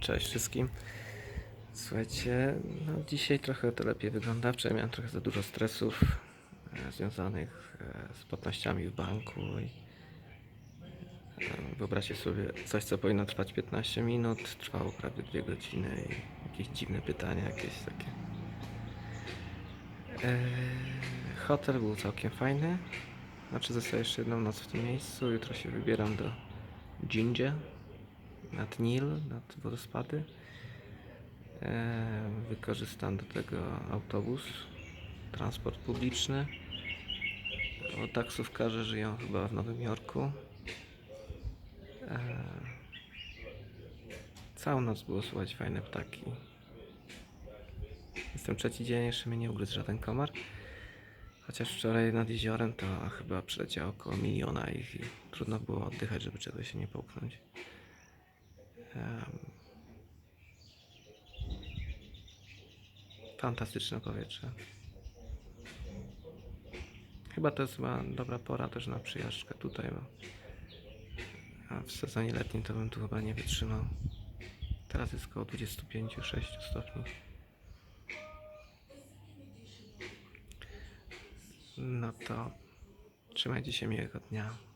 Cześć wszystkim. Słuchajcie, no dzisiaj trochę to lepiej wygląda. Wczoraj miałem trochę za dużo stresów e, związanych e, z płatnościami w banku. E, wyobraźcie sobie, coś co powinno trwać 15 minut, trwało prawie 2 godziny i jakieś dziwne pytania, jakieś takie. Hotel był całkiem fajny. Znaczy zostaję jeszcze jedną noc w tym miejscu. Jutro się wybieram do Jinja nad Nil, nad wodospady. Wykorzystam do tego autobus, transport publiczny. Bo taksówkarze żyją chyba w Nowym Jorku. Całą noc było słuchać fajne ptaki. Jestem trzeci dzień, jeszcze mnie nie ugryzł żaden komar. Chociaż wczoraj nad jeziorem to chyba przyleciało około miliona ich i trudno było oddychać, żeby czegoś się nie połknąć. Fantastyczne powietrze. Chyba to jest chyba dobra pora też na przyjażdżkę tutaj, a w sezonie letnim to bym tu chyba nie wytrzymał. Teraz jest około 25-6 stopni. No to trzymajcie się miłego dnia.